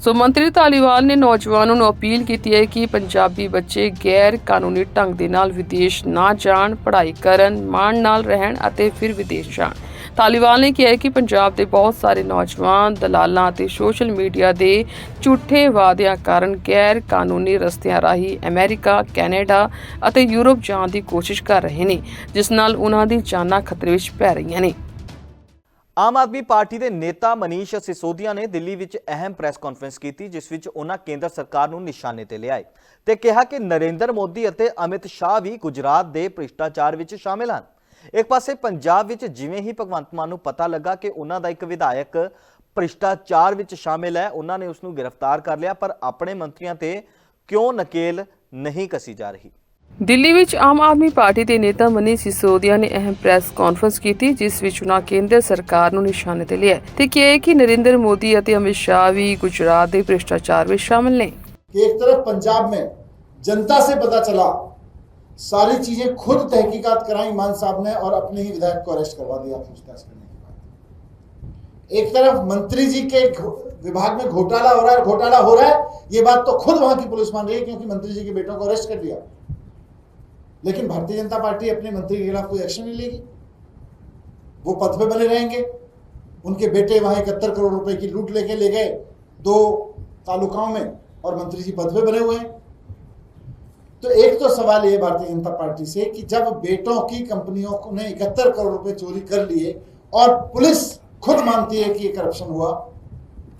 ਸੋ ਮੰਤਰੀ ਧਾਲੀਵਾਲ ਨੇ ਨੌਜਵਾਨਾਂ ਨੂੰ ਅਪੀਲ ਕੀਤੀ ਹੈ ਕਿ ਪੰਜਾਬੀ ਬੱਚੇ ਗੈਰ ਕਾਨੂੰਨੀ ਢੰਗ ਦੇ ਨਾਲ ਵਿਦੇਸ਼ ਨਾ ਜਾਣ, ਪੜ੍ਹਾਈ ਕਰਨ, ਮਾਣ ਨਾਲ ਰਹਿਣ ਅਤੇ ਫਿਰ ਵਿਦੇਸ਼ ਜਾਣ। ਧਾਲੀਵਾਲ ਨੇ ਕਿਹਾ ਕਿ ਪੰਜਾਬ ਦੇ ਬਹੁਤ ਸਾਰੇ ਨੌਜਵਾਨ, ਦਲਾਲਾਂ ਅਤੇ ਸੋਸ਼ਲ ਮੀਡੀਆ ਦੇ ਝੂਠੇ ਵਾਅਦਿਆਂ ਕਾਰਨ ਗੈਰ ਕਾਨੂੰਨੀ ਰਸਤਿਆਂ ਰਾਹੀਂ ਅਮਰੀਕਾ, ਕੈਨੇਡਾ ਅਤੇ ਯੂਰਪ ਜਾਣ ਦੀ ਕੋਸ਼ਿਸ਼ ਕਰ ਰਹੇ ਨੇ, ਜਿਸ ਨਾਲ ਉਹਨਾਂ ਦੀ ਜਾਨਾਂ ਖਤਰੇ ਵਿੱਚ ਪੈ ਰਹੀਆਂ ਨੇ। ਆਮ ਆਦਮੀ ਪਾਰਟੀ ਦੇ ਨੇਤਾ ਮਨੀਸ਼ ਸਿਸੋਦੀਆ ਨੇ ਦਿੱਲੀ ਵਿੱਚ ਅਹਿਮ ਪ੍ਰੈਸ ਕਾਨਫਰੰਸ ਕੀਤੀ, ਜਿਸ ਵਿੱਚ ਉਹਨਾਂ ਕੇਂਦਰ ਸਰਕਾਰ ਨੂੰ ਨਿਸ਼ਾਨੇ ਤੇ ਲਿਆਏ ਤੇ ਕਿਹਾ ਕਿ ਨਰਿੰਦਰ ਮੋਦੀ ਅਤੇ ਅਮਿਤ ਸ਼ਾਹ ਵੀ ਗੁਜਰਾਤ ਦੇ ਭ੍ਰਿਸ਼ਟਾਚਾਰ ਵਿੱਚ ਸ਼ਾਮਿਲ ਹਨ। ਇੱਕ ਪਾਸੇ ਪੰਜਾਬ ਵਿੱਚ ਜਿਵੇਂ ਹੀ ਭਗਵੰਤ ਮਾਨ ਨੂੰ ਪਤਾ ਲੱਗਾ ਕਿ ਉਹਨਾਂ ਦਾ ਇੱਕ ਵਿਧਾਇਕ ਭ੍ਰਿਸ਼ਟਾਚਾਰ ਵਿੱਚ ਸ਼ਾਮਿਲ ਹੈ ਉਹਨਾਂ ਨੇ ਉਸ ਨੂੰ ਗ੍ਰਿਫਤਾਰ ਕਰ ਲਿਆ ਪਰ ਆਪਣੇ ਮੰਤਰੀਆਂ ਤੇ ਕਿਉਂ ਨਕੇਲ ਨਹੀਂ ਕਸੀ ਜਾ ਰਹੀ ਦਿੱਲੀ ਵਿੱਚ ਆਮ ਆਦਮੀ ਪਾਰਟੀ ਦੇ ਨੇਤਾ ਮਨੀਸ਼ ਸਿਸੋਦੀਆ ਨੇ ਅਹਿਮ ਪ੍ਰੈਸ ਕਾਨਫਰੰਸ ਕੀਤੀ ਜਿਸ ਵਿੱਚ ਉਹਨਾਂ ਕੇਂਦਰ ਸਰਕਾਰ ਨੂੰ ਨਿਸ਼ਾਨੇ ਤੇ ਲਿਆ ਤੇ ਕਿਹਾ ਕਿ ਨਰਿੰਦਰ ਮੋਦੀ ਅਤੇ ਅਮਿਤ ਸ਼ਾਹ ਵੀ ਗੁਜਰਾਤ ਦੇ ਭ੍ਰਿਸ਼ਟਾਚਾਰ ਵਿੱਚ ਸ਼ਾਮਿਲ ਨੇ कि एक तरफ पंजाब में जनता से पता चला सारी चीज़ें खुद तहकीकात कराई मान साहब ने और अपने ही विधायक को अरेस्ट करवा दिया पूछताछ करने के बाद। एक तरफ़ मंत्री जी के विभाग में घोटाला हो रहा है, घोटाला हो रहा है, ये बात तो खुद वहाँ की पुलिस मान रही है क्योंकि मंत्री जी के बेटों को अरेस्ट कर दिया। लेकिन भारतीय जनता पार्टी अपने मंत्री के खिलाफ कोई एक्शन नहीं लेगी। वो पद पे बने रहेंगे। उनके बेटे वहाँ इकहत्तर करोड़ रुपए की लूट लेके ले गए। दो तालुकाओं में और मंत्री जी पद पे बने हुए हैं। तो एक तो सवाल ये भारतीय जनता पार्टी से कि जब बेटों की कंपनियों ने इकहत्तर करोड़ रुपए चोरी कर लिए और पुलिस खुद मानती है कि ये करप्शन हुआ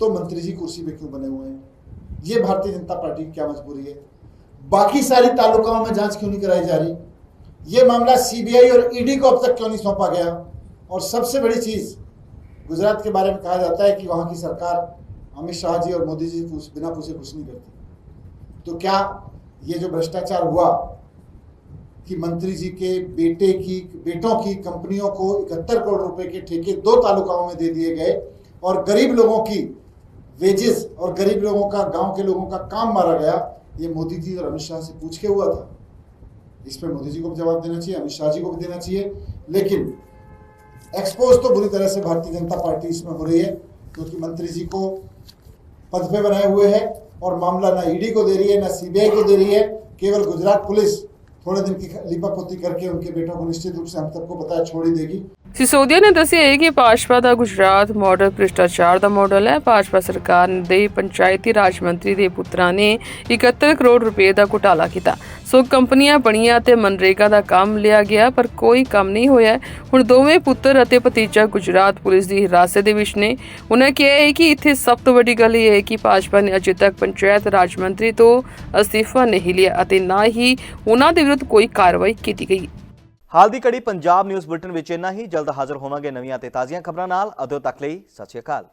तो मंत्री जी कुर्सी पे क्यों बने हुए हैं? ये भारतीय जनता पार्टी की क्या मजबूरी है? बाकी सारी तालुकाओं में जाँच क्यों नहीं कराई जा रही? ये मामला सीबीआई और ईडी को अब तक क्यों नहीं सौंपा गया? और सबसे बड़ी चीज़, गुजरात के बारे में कहा जाता है कि वहाँ की सरकार अमित शाह जी और मोदी जी बिना पूछे कुछ नहीं करती। तो क्या ये जो भ्रष्टाचार हुआ कि मंत्री जी के बेटे की, बेटों की कंपनियों को इकहत्तर करोड़ रुपए के ठेके दो तालुकाओं में दे दिए गए और गरीब लोगों की वेजेस और गरीब लोगों का, गाँव के लोगों का काम मारा गया, ये मोदी जी और अमित शाह से पूछ के हुआ था। इस पर मोदी जी को भी जवाब देना चाहिए, अमित शाह जी को भी देना चाहिए, लेकिन एक्सपोज तो बुरी तरह से भारतीय जनता पार्टी इसमें हो रही है, क्योंकि मंत्री जी को पद पे बनाए हुए हैं और मामला ना ईडी को दे रही है ना सीबीआई को दे रही है केवल गुजरात पुलिस थोड़े दिन की लिपापोती करके उनके बेटों को निश्चित रूप से हम सबको पता है छोड़ ही देगी ਸਿਸੋਦੀਆ ਨੇ ਦੱਸਿਆ ਹੈ ਕਿ ਭਾਜਪਾ ਦਾ ਗੁਜਰਾਤ ਮਾਡਲ ਭ੍ਰਿਸ਼ਟਾਚਾਰ ਦਾ ਮਾਡਲ ਹੈ। ਭਾਜਪਾ ਸਰਕਾਰ ਦੇ ਪੰਚਾਇਤੀ ਰਾਜ ਮੰਤਰੀ ਦੇ ਪੁੱਤਰਾਂ ਨੇ 71 ਕਰੋੜ ਰੁਪਏ ਦਾ ਘੁਟਾਲਾ ਕੀਤਾ। ਸੋ ਕੰਪਨੀਆਂ ਬਣੀਆਂ ਤੇ ਮਨਰੇਗਾ ਦਾ ਕੰਮ ਲਿਆ ਗਿਆ, ਪਰ ਕੋਈ ਕੰਮ ਨਹੀਂ ਹੋਇਆ ਹੁਣ ਦੋਵੇਂ ਪੁੱਤਰ ਅਤੇ ਭਤੀਜਾ ਗੁਜਰਾਤ ਪੁਲਿਸ ਦੀ ਹਿਰਾਸਤ ਦੇ ਵਿੱਚ ਨੇ। ਉਹਨਾਂ ਕਿਹਾ ਹੈ ਕਿ ਇੱਥੇ ਸਭ ਤੋਂ ਵੱਡੀ ਗੱਲ ਇਹ ਹੈ ਕਿ ਭਾਜਪਾ ਨੇ ਅਜੇ ਤੱਕ ਪੰਚਾਇਤ ਰਾਜ ਮੰਤਰੀ ਤੋਂ ਅਸਤੀਫਾ ਨਹੀਂ ਲਿਆ ਅਤੇ ਨਾ ਹੀ ਉਹਨਾਂ ਦੇ ਵਿਰੁੱਧ ਕੋਈ ਕਾਰਵਾਈ ਕੀਤੀ ਗਈ। ਹਾਲ ਦੀ ਕੜੀ ਪੰਜਾਬ ਨਿਊਜ਼ ਬੁਲਟਨ ਵਿੱਚ ਇੰਨਾ ਹੀ। ਜਲਦ ਹਾਜ਼ਰ ਹੋਵਾਂਗੇ ਨਵੀਆਂ ਤੇ ਤਾਜ਼ੀਆਂ ਖਬਰਾਂ ਨਾਲ। ਅਦੋਂ ਤੱਕ ਲਈ ਸਤਿ ਸ਼੍ਰੀ ਅਕਾਲ।